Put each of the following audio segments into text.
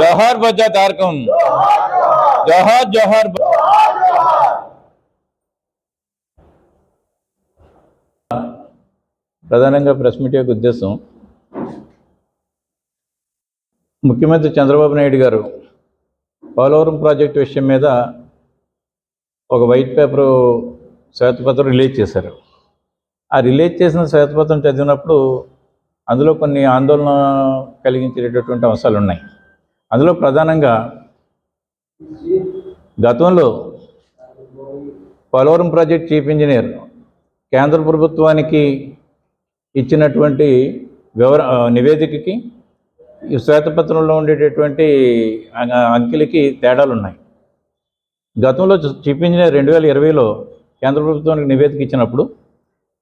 जहर बजा तारकम जहर जहर ప్రధానంగా ప్రెస్ మీట్ యొక్క ఉద్దేశం ముఖ్యమంత్రి చంద్రబాబు నాయుడు గారు పోలవరం ప్రాజెక్టు విషయం మీద ఒక వైట్ పేపరు శ్వేతపత్రం రిలీజ్ చేశారు. ఆ రిలీజ్ చేసిన శ్వేతపత్రం చదివినప్పుడు అందులో కొన్ని ఆందోళన కలిగించేటటువంటి అంశాలు ఉన్నాయి. అందులో ప్రధానంగా గతంలో పోలవరం ప్రాజెక్ట్ చీఫ్ ఇంజనీర్ కేంద్ర ప్రభుత్వానికి ఇచ్చినటువంటి వివర నివేదికకి ఈ శ్వేతపత్రంలో ఉండేటటువంటి అంకెలకి తేడాలు ఉన్నాయి గతంలో చీఫ్ ఇంజనీర్ రెండు వేల ఇరవైలో కేంద్ర ప్రభుత్వానికి నివేదిక ఇచ్చినప్పుడు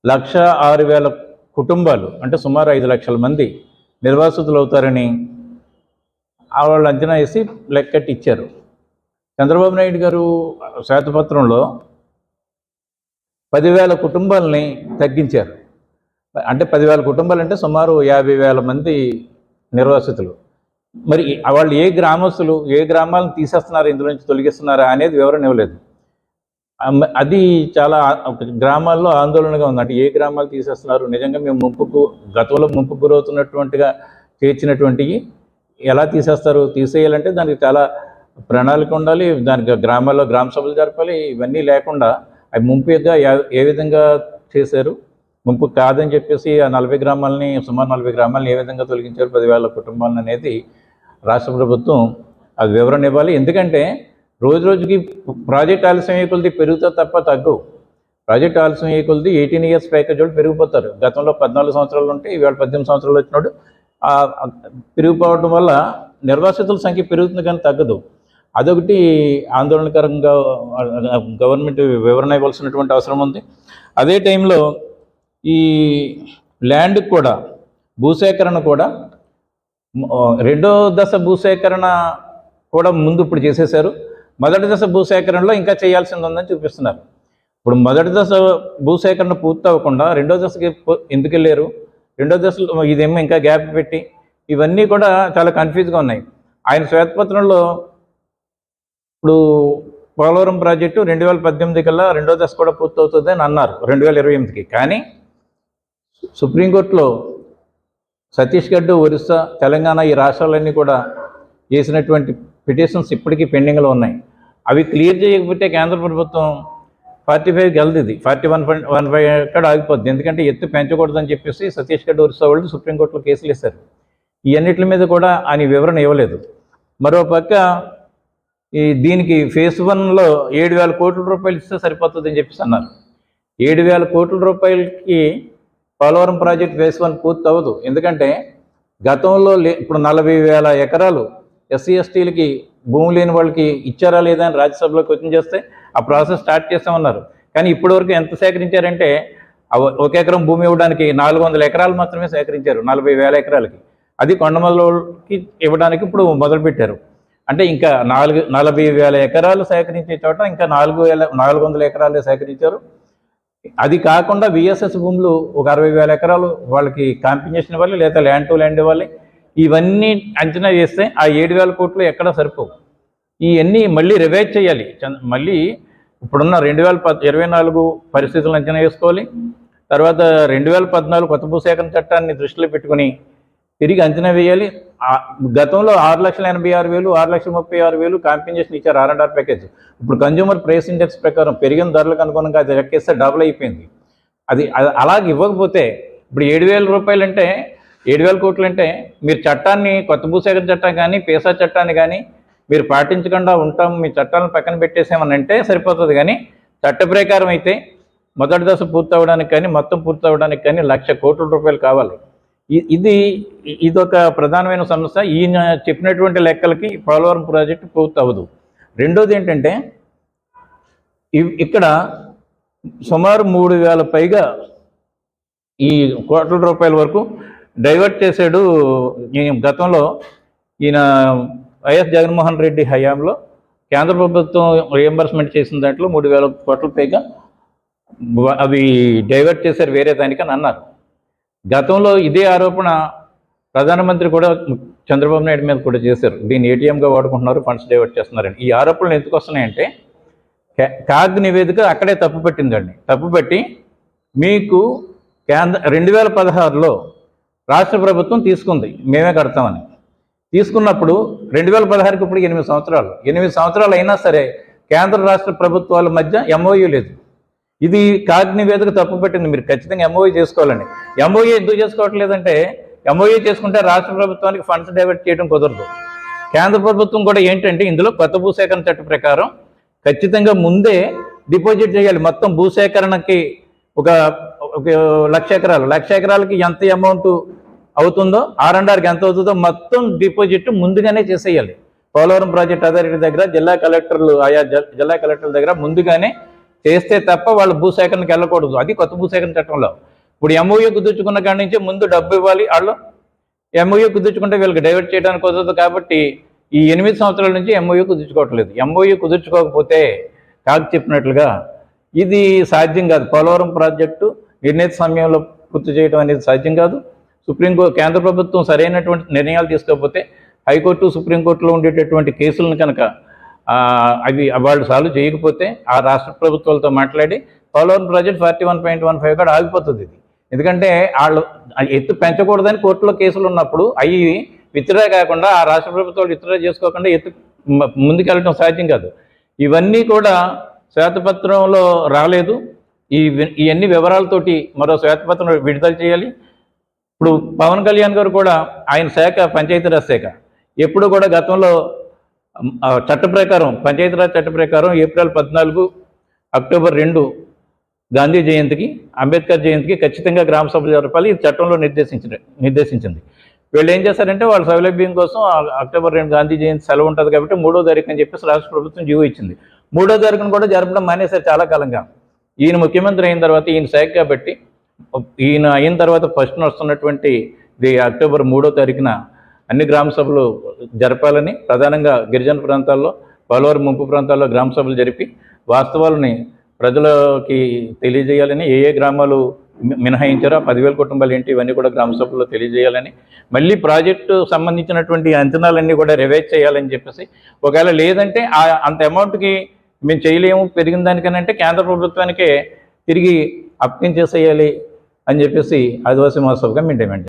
లక్ష ఆరు వేల కుటుంబాలు అంటే సుమారు ఐదు లక్షల మంది నిర్వాసితులు అవుతారని వాళ్ళు అంచనా వేసి లెక్కట్టి ఇచ్చారు. చంద్రబాబు నాయుడు గారు శ్వేతపత్రంలో పదివేల కుటుంబాలని తగ్గించారు. అంటే పదివేల కుటుంబాలు అంటే సుమారు యాభై వేల మంది నిర్వాసితులు. మరి వాళ్ళు ఏ గ్రామస్తులు ఏ గ్రామాలను తీసేస్తున్నారు ఇందులో నుంచి తొలగిస్తున్నారా అనేది వివరణ ఇవ్వలేదు. అది చాలా గ్రామాల్లో ఆందోళనగా ఉంది. అంటే ఏ గ్రామాలు తీసేస్తున్నారు? నిజంగా మేము ముంపుకు గతంలో ముంపుకు గురవుతున్నటువంటిగా చేర్చినటువంటివి ఎలా తీసేస్తారు? తీసేయాలంటే దానికి చాలా ప్రణాళిక ఉండాలి. దానికి గ్రామాల్లో గ్రామ సభలు జరపాలి. ఇవన్నీ లేకుండా అవి ముంపుగా ఏ విధంగా చేశారు? ముంపు కాదని చెప్పేసి ఆ నలభై గ్రామాలని సుమారు నలభై గ్రామాలని ఏ విధంగా తొలగించారు? పదివేల కుటుంబాలను అనేది రాష్ట్ర ప్రభుత్వం అది వివరణ ఇవ్వాలి. ఎందుకంటే రోజు రోజుకి ప్రాజెక్ట్ ఆలస్యం అయ్యే కొలది పెరుగుతా తప్ప తగ్గవు. ప్రాజెక్ట్ ఆలస్యం అయ్యే కొలది ఎయిటీన్ ఇయర్స్ ప్యాకేజ్ వాళ్ళు పెరిగిపోతారు. గతంలో పద్నాలుగు సంవత్సరాలు ఉంటే ఇవాళ పద్దెనిమిది సంవత్సరాలు వచ్చినప్పుడు పెరిగిపోవడం వల్ల నిర్వాసితుల సంఖ్య పెరుగుతుంది కానీ తగ్గదు. అదొకటి ఆందోళనకరంగా గవర్నమెంట్ వివరణ ఇవ్వాల్సినటువంటి అవసరం ఉంది. అదే టైంలో ఈ ల్యాండ్ కూడా భూసేకరణ కూడా రెండో దశ భూసేకరణ కూడా ముందు ఇప్పుడు చేసేశారు. మొదటి దశ భూసేకరణలో ఇంకా చేయాల్సింది ఉందని చూపిస్తున్నారు. ఇప్పుడు మొదటి దశ భూసేకరణ పూర్తి అవ్వకుండా రెండో దశకి ఎందుకు వెళ్ళారు? రెండో దశలో ఇదేమో ఇంకా గ్యాప్ పెట్టి ఇవన్నీ కూడా చాలా కన్ఫ్యూజ్గా ఉన్నాయి. ఆయన శ్వేతపత్రంలో ఇప్పుడు పోలవరం ప్రాజెక్టు రెండు వేల పద్దెనిమిది కల్లా రెండో దశ కూడా పూర్తవుతుంది అని అన్నారు. రెండు వేల ఇరవై ఎనిమిదికి. కానీ సుప్రీంకోర్టులో ఛత్తీస్గఢ్ ఒరిస్సా తెలంగాణ ఈ రాష్ట్రాలన్నీ కూడా చేసినటువంటి పిటిషన్స్ ఇప్పటికీ పెండింగ్లో ఉన్నాయి. అవి క్లియర్ చేయకపోతే కేంద్ర ప్రభుత్వం ఫార్టీ ఫైవ్కి వెళ్తుంది ఇది. Forty one point one five ఎక్కడ ఆగిపోద్ది. ఎందుకంటే ఎత్తు పెంచకూడదని చెప్పేసి ఛత్తీస్గఢ్ ఒరిస్సా వాళ్ళు సుప్రీంకోర్టులో కేసులు వేశారు. ఇవన్నిటి మీద కూడా ఆయన వివరణ ఇవ్వలేదు. మరో పక్క ఈ దీనికి ఫేస్ వన్లో ఏడు వేల కోట్ల రూపాయలు ఇస్తే సరిపోతుందని చెప్పేసి అన్నారు. ఏడు వేల కోట్ల రూపాయలకి పోలవరం ప్రాజెక్ట్ ఫేస్ వన్ పూర్తి అవ్వదు ఎందుకంటే గతంలో లే ఇప్పుడు నలభై వేల ఎకరాలు ఎస్సీ ఎస్టీలకి భూమి లేని వాళ్ళకి ఇచ్చారా లేదా అని రాజ్యసభలో క్వశ్చన్ చేస్తే ఆ ప్రాసెస్ స్టార్ట్ చేస్తామన్నారు. కానీ ఇప్పటివరకు ఎంత సేకరించారంటే ఒక ఎకరం భూమి ఇవ్వడానికి నాలుగు వందల ఎకరాలు మాత్రమే సేకరించారు నలభై వేల ఎకరాలకి. అది కొండమల్లకి ఇవ్వడానికి ఇప్పుడు మొదలుపెట్టారు. అంటే ఇంకా నాలుగు నలభై వేల ఎకరాలు సేకరించే చోట ఇంకా నాలుగు వేల నాలుగు వందల ఎకరాలు సేకరించారు. అది కాకుండా విఎస్ఎస్ భూములు ఒక అరవై వేల ఎకరాలు వాళ్ళకి కాంపినేషన్ ఇవ్వాలి లేదా ల్యాండ్ టు ల్యాండ్ ఇవ్వాలి. ఇవన్నీ అంచనా చేస్తే ఆ ఏడు వేల కోట్లు ఎక్కడ సరిపోవు. ఇవన్నీ మళ్ళీ రివైజ్ చేయాలి. మళ్ళీ ఇప్పుడున్న రెండు వేల పద్ ఇరవై నాలుగు పరిస్థితులను అంచనా వేసుకోవాలి. తర్వాత రెండు వేల పద్నాలుగు కొత్త భూసేకరణ చట్టాన్ని దృష్టిలో పెట్టుకుని తిరిగి అంచనా వేయాలి. గతంలో ఆరు లక్షల ఎనభై ఆరు వేలు ఆరు లక్షల ముప్పై ఆరు వేలు కాంపెన్సేషన్ ఇచ్చారు ఆర్ అండ్ ఆర్ ప్యాకేజ్ ఇప్పుడు కన్జ్యూమర్ ప్రైస్ ఇండెక్స్ ప్రకారం పెరిగిన ధరలకు అనుగుణంగా అది లెక్కేస్తే డబుల్ అయిపోయింది. అది అలాగే ఇవ్వకపోతే ఇప్పుడు ఏడు వేల రూపాయలు అంటే ఏడు వేల కోట్లు అంటే మీరు చట్టాన్ని కొత్త భూసేకరణ చట్టం కానీ పేసా చట్టాన్ని కానీ మీరు పాటించకుండా ఉంటాం మీ చట్టాలను పక్కన పెట్టేసామని అంటే సరిపోతుంది. కానీ చట్ట ప్రకారం అయితే మొదటి దశ పూర్తవడానికి కానీ మొత్తం పూర్తి అవ్వడానికి కానీ లక్ష కోట్ల రూపాయలు కావాలి. ఇది ఇదొక ప్రధానమైన సమస్య. ఈయన చెప్పినటువంటి లెక్కలకి పోలవరం ప్రాజెక్టు పూర్తి అవ్వదు. రెండోది ఏంటంటే ఇక్కడ సుమారు మూడు వేల పైగా ఈ కోట్ల రూపాయల వరకు డైవర్ట్ చేశాడు గతంలో ఈయన వైఎస్ జగన్మోహన్ రెడ్డి హయాంలో. కేంద్ర ప్రభుత్వం రియంబర్స్మెంట్ చేసిన దాంట్లో మూడు వేల కోట్ల పైగా అవి డైవర్ట్ చేశారు వేరే దానికని అన్నారు. గతంలో ఇదే ఆరోపణ ప్రధానమంత్రి కూడా చంద్రబాబు నాయుడు మీద కూడా చేశారు. దీన్ని ఏటీఎంగా వాడుకుంటున్నారు ఫండ్స్ డైవర్ట్ చేస్తున్నారని. ఈ ఆరోపణలు ఎందుకు వస్తున్నాయంటే కాగ్ నివేదిక అక్కడే తప్పు పెట్టిందండి. తప్పు పెట్టి మీకు కేంద్ర రెండు వేల పదహారులో రాష్ట్ర ప్రభుత్వం తీసుకుంది మేమే కడతామని. తీసుకున్నప్పుడు రెండు వేల పదహారుకి ఇప్పుడు ఎనిమిది సంవత్సరాలు. ఎనిమిది సంవత్సరాలు అయినా సరే కేంద్ర రాష్ట్ర ప్రభుత్వాల మధ్య ఎంఓయూ లేదు. ఇది కాగ్ నివేదిక తప్పు పెట్టింది. మీరు ఖచ్చితంగా ఎంఓఏ చేసుకోవాలండి. ఎంఓఏ ఎందుకు చేసుకోవట్లేదంటే ఎంఓఏ చేసుకుంటే రాష్ట్ర ప్రభుత్వానికి ఫండ్స్ డైవర్ట్ చేయడం కుదరదు. కేంద్ర ప్రభుత్వం కూడా ఏంటంటే ఇందులో కొత్త భూసేకరణ చట్టం ప్రకారం ఖచ్చితంగా ముందే డిపాజిట్ చేయాలి. మొత్తం భూసేకరణకి ఒక ఒక లక్ష ఎకరాలు. లక్ష ఎకరాలకి ఎంత అమౌంట్ అవుతుందో ఆర్ అండ్ ఆర్కి ఎంత అవుతుందో మొత్తం డిపాజిట్ ముందుగానే చేసేయాలి. పోలవరం ప్రాజెక్ట్ అథారిటీ దగ్గర జిల్లా కలెక్టర్లు ఆయా జిల్లా కలెక్టర్ల దగ్గర ముందుగానే చేస్తే తప్ప వాళ్ళు భూసేకరణకి వెళ్ళకూడదు. అది కొత్త భూసేకరణ చట్టంలో. ఇప్పుడు ఎంఓయూ కుదుర్చుకున్న కాడి నుంచి ముందు డబ్బు ఇవ్వాలి వాళ్ళు ఎంఓయూ కుదుర్చుకుంటే వీళ్ళకి డైవర్ట్ చేయడానికి కుదరదు కాబట్టి ఈ ఎనిమిది సంవత్సరాల నుంచి ఎంఓయూ కుదుర్చుకోవట్లేదు. ఎంఓయూ కుదుర్చుకోకపోతే కాకు చెప్పినట్లుగా ఇది సాధ్యం కాదు. పోలవరం ప్రాజెక్టు నిర్ణీత సమయంలో పూర్తి చేయడం అనేది సాధ్యం కాదు. సుప్రీంకోర్టు కేంద్ర ప్రభుత్వం సరైనటువంటి నిర్ణయాలు తీసుకోకపోతే హైకోర్టు సుప్రీంకోర్టులో ఉండేటటువంటి కేసులను కనుక అవి వాళ్ళు సాల్వ్ చేయకపోతే ఆ రాష్ట్ర ప్రభుత్వాలతో మాట్లాడి Polavaram project forty one point one five కూడా ఆగిపోతుంది ఇది. ఎందుకంటే వాళ్ళు ఎత్తు పెంచకూడదని కోర్టులో కేసులు ఉన్నప్పుడు అవి విత్డ్రా కాకుండా ఆ రాష్ట్ర ప్రభుత్వాలు విత్డ్రా చేసుకోకుండా ఎత్తు ముందుకెళ్ళడం సాధ్యం కాదు. ఇవన్నీ కూడా శ్వేతపత్రంలో రాలేదు. ఈ ఇవన్నీ వివరాలతోటి మరో శ్వేతపత్రం విడుదల చేయాలి. ఇప్పుడు పవన్ కళ్యాణ్ గారు కూడా ఆయన శాఖ పంచాయతీరాజ్ శాఖ. ఎప్పుడు కూడా గతంలో చట్ట ప్రకారం పంచాయతీరాజ్ చట్ట ప్రకారం ఏప్రిల్ పద్నాలుగు అక్టోబర్ రెండు గాంధీ జయంతికి అంబేద్కర్ జయంతికి ఖచ్చితంగా గ్రామ సభలు జరపాలి. ఇది చట్టంలో నిర్దేశించిన నిర్దేశించింది. వీళ్ళు ఏం చేశారంటే వాళ్ళ సౌలభ్యం కోసం అక్టోబర్ రెండు గాంధీ జయంతి సెలవు ఉంటుంది కాబట్టి మూడో తారీఖు అని చెప్పేసి రాష్ట్ర ప్రభుత్వం జీవో ఇచ్చింది. మూడో తారీఖును కూడా జరపడం మానేశారు చాలా కాలంగా. ఈయన ముఖ్యమంత్రి అయిన తర్వాత ఈయన శాఖ కాబట్టి ఈయన అయిన తర్వాత ఫస్ట్ వస్తున్నటువంటి ఇది అక్టోబర్ మూడో తారీఖున అన్ని గ్రామ సభలు జరపాలని ప్రధానంగా గిరిజన ప్రాంతాల్లో పోలవరం ముంపు ప్రాంతాల్లో గ్రామ సభలు జరిపి వాస్తవాలని ప్రజలకి తెలియజేయాలని ఏ ఏ గ్రామాలు మినహాయించారో పదివేల కుటుంబాలు ఏంటి ఇవన్నీ కూడా గ్రామ సభల్లో తెలియజేయాలని మళ్ళీ ప్రాజెక్టు సంబంధించినటువంటి అంచనాలన్నీ కూడా రివైజ్ చేయాలని చెప్పేసి ఒకవేళ లేదంటే ఆ అంత అమౌంట్కి మేము చేయలేము పెరిగిన దానికనంటే కేంద్ర ప్రభుత్వానికే తిరిగి అప్పించేసేయాలి అని చెప్పేసి ఆదివాసీ మహోత్సవంగా మేము డిమాండ్